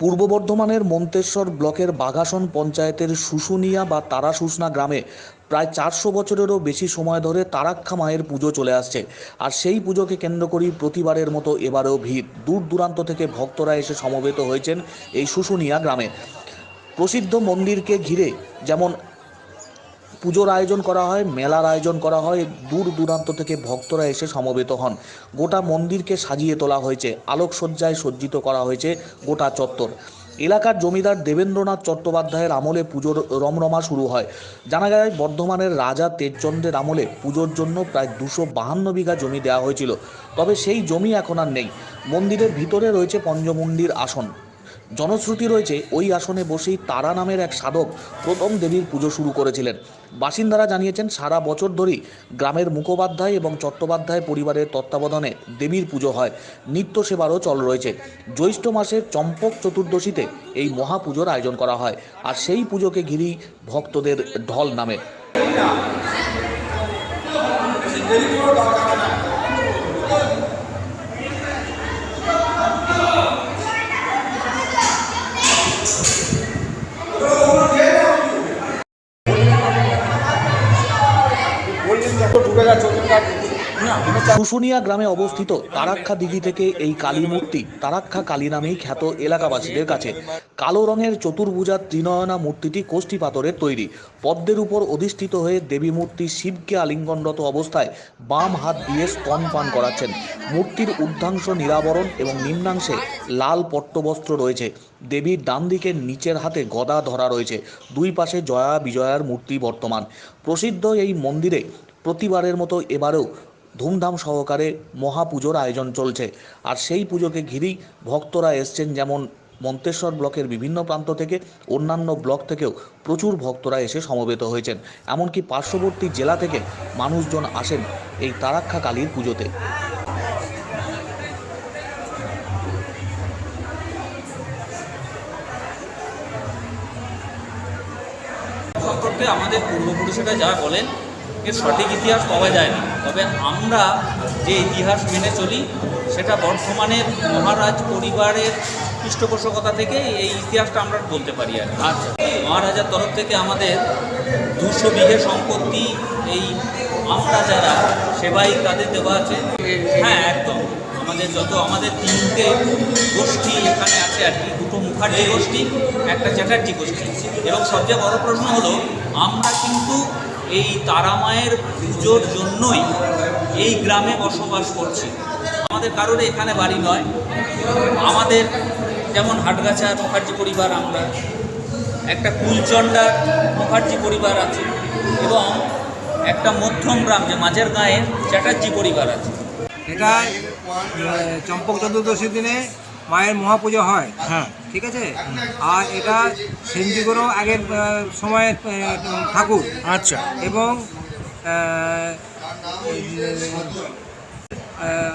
পূর্ব বর্ধমানের মন্তেশ্বর ব্লকের বাঘাসন পঞ্চায়েতের শুশুনিয়া বা তারাশুসনা গ্রামে প্রায় চারশো বছরেরও বেশি সময় ধরে তারাক্ষা মায়ের পুজো চলে আসছে। আর সেই পুজোকে কেন্দ্র করেই প্রতিবারের মতো এবারেও ভিড়। দূর দূরান্ত থেকে ভক্তরা এসে সমবেত হয়েছেন এই শুশুনিয়া গ্রামে। প্রসিদ্ধ মন্দিরকে ঘিরে যেমন পুজোর আয়োজন করা হয়, মেলার আয়োজন করা হয়, দূর দূরান্ত থেকে ভক্তরা এসে সমবেত হন। গোটা মন্দিরকে সাজিয়ে তোলা হয়েছে, আলোকসজ্জায় সজ্জিত করা হয়েছে গোটা চত্বর। এলাকার জমিদার দেবেন্দ্রনাথ চট্টোপাধ্যায়ের আমলে পুজোর রমরমা শুরু হয়। জানা যায়, বর্ধমানের রাজা তেজচন্দ্রের আমলে পুজোর জন্য প্রায় দুশো বাহান্ন বিঘা জমি দেওয়া হয়েছিল। তবে সেই জমি এখন আর নেই। মন্দিরের ভিতরে রয়েছে পঞ্চমুণ্ডির আসন। জনশ্রুতি রয়েছে, ওই আসনে বসেই তারা নামের এক সাধক প্রথম দেবীর পুজো শুরু করেছিলেন। বাসিন্দারা জানিয়েছেন, সারা বছর ধরেই গ্রামের মুখোপাধ্যায় এবং চট্টোপাধ্যায় পরিবারের তত্ত্বাবধানে দেবীর পুজো হয়। নিত্য সেবারও চল রয়েছে। জ্যৈষ্ঠ মাসের চম্পক চতুর্দশীতে এই মহাপুজোর আয়োজন করা হয় আর সেই পুজোকে ঘিরেই ভক্তদের ঢল নামে। শুশুনিয়া গ্রামে অবস্থিত তারাক্ষা দিঘি থেকে এই কালী মূর্তি তারাক্ষা কালী নামেই খ্যাত এলাকাবাসীদের কাছে। কালো রঙের চতুর্ভুজা ত্রিনয়না মূর্তিটি কোষ্ঠী পাথরের তৈরি। পদ্মের উপর অধিষ্ঠিত হয়ে দেবী মূর্তি শিবকে আলিঙ্গনরত অবস্থায় বাম হাত দিয়ে স্তন পান করাচ্ছেন। মূর্তির ঊর্ধ্বাংশ নিরাবরণ এবং নিম্নাংশে লাল পট্টবস্ত্র রয়েছে। দেবীর ডান দিকে নিচের হাতে গদা ধরা রয়েছে। দুই পাশে জয়া বিজয়ার মূর্তি বর্তমান। প্রসিদ্ধ এই মন্দিরে প্রতিবারের মতো এবারেও ধুমধাম সহকারে মহাপুজোর আয়োজন চলছে। আর সেই পুজোকে ঘিরেই ভক্তরা এসছেন যেমন মন্তেশ্বর ব্লকের বিভিন্ন প্রান্ত থেকে, অন্যান্য ব্লক থেকেও প্রচুর ভক্তরা এসে সমবেত হয়েছেন। এমনকি পার্শ্ববর্তী জেলা থেকে মানুষজন আসেন এই তারাক্ষা কালীর পুজোতে। আমাদের পূর্বপুরুষেরা যা বলেন এর সঠিক ইতিহাস পাওয়া যায় না। তবে আমরা যে ইতিহাস মেনে চলি, সেটা বর্ধমানের মহারাজ পরিবারের পৃষ্ঠপোষকতা থেকে এই ইতিহাসটা আমরা বলতে পারি আর মহারাজার তরফ থেকে আমাদের দুশো বিঘে সম্পত্তি এই আমরা যারা, সেবাই তাদের দেওয়া আছে। হ্যাঁ একদম। আমাদের যত, আমাদের তিনটে গোষ্ঠী এখানে আছে আর কি। দুটো মুখার্জি গোষ্ঠী, একটা চ্যাটার্জি গোষ্ঠী। এবং সবচেয়ে বড় প্রশ্ন হলো, আমরা কিন্তু এই তারামায়ের পুজোর জন্যই এই গ্রামে বসবাস করছি। আমাদের কারোর এখানে বাড়ি নয়। আমাদের যেমন হাটগাছার মুখার্জি পরিবার আমরা। একটা কুলচন্ডার মুখার্জি পরিবার আছে এবং একটা মধ্যম গ্রাম যে মাঝের গাঁয়ের চ্যাটার্জি পরিবার আছে। এটা চম্পক চতুর্দশীর দিনে মায়ের মহাপুজো হয়। হ্যাঁ। ঠিক আছে? আর এটা সেন্দিগুরো আগের সময়ের ঠাকুর। আচ্ছা। এবং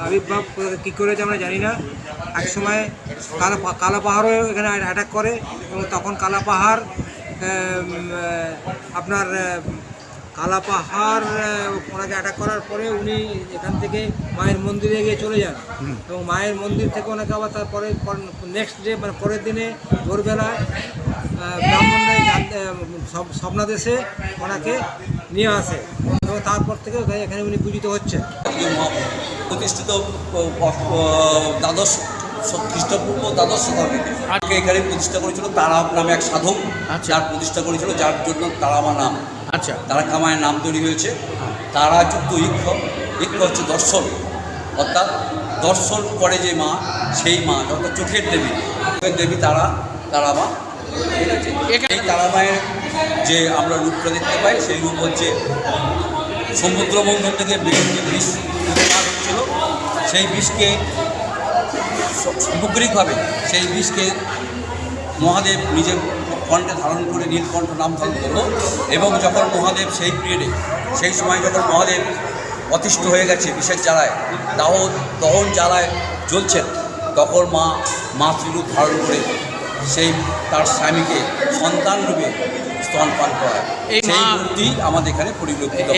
আবির্ভাব কী করেছে আমরা জানি না। এক সময় কালো কালো পাহাড়ও এখানে অ্যাটাক করে এবং তখন কালা পাহাড় আপনার আহ, কালা পাহাড় আহ, ওনাকে অ্যাটাক করার পরে উনি এখান থেকে মায়ের মন্দিরে গিয়ে চলে যান। এবং মায়ের মন্দির থেকে ওনাকে আবার তারপরে নেক্সট ডে মানে পরের দিনে ভোরবেলায় আহ, ব্রাহ্মণরা জান- আহ, সব- স্বপ্নাদেশে ওনাকে নিয়ে আসে। এবং তারপর থেকে এখানে উনি পূজিত হচ্ছে প্রতিষ্ঠিত দ্বাদশ খ্রিস্টপূর্ব দ্বাদশ শতাব্দীতে আজকে এখানে প্রতিষ্ঠা করেছিল তারা নামে এক সাধক আচ্ছা। যার প্রতিষ্ঠা করেছিল যার জন্য তারামা নাম। আচ্ছা। তারা কামায় নাম তৈরি হয়েছে। তারা যুক্ত ইক্ষ। ইক্ষ হচ্ছে দর্শন। অর্থাৎ দর্শন করে যে মা সেই মা অর্থাৎ চোখের দেবী। চোখের দেবী তারা তারা মা। এই তারা মায়ের যে আমরা রূপটা দেখতে পাই সেই রূপ হচ্ছে সমুদ্র মন্থন থেকে বিষ বিষ হচ্ছিল। সেই বিষকে সামগ্রিকভাবে সেই বিষকে মহাদেব নিজের কণ্ঠে ধারণ করে নীলকণ্ঠ নাম ধারণ করল। এবং যখন মহাদেব সেই পিরিয়ডে সেই সময় যখন মহাদেব অতিষ্ঠ হয়ে গেছে বিশেষ জ্বালায় দাহ দহন জ্বালায় চলছেন তখন মা মাতৃরূপ ধারণ করে সেই তার স্বামীকে সন্তান রূপে স্তনপান করায়। এই সেই মূর্তি আমাদের এখানে পরিলক্ষিত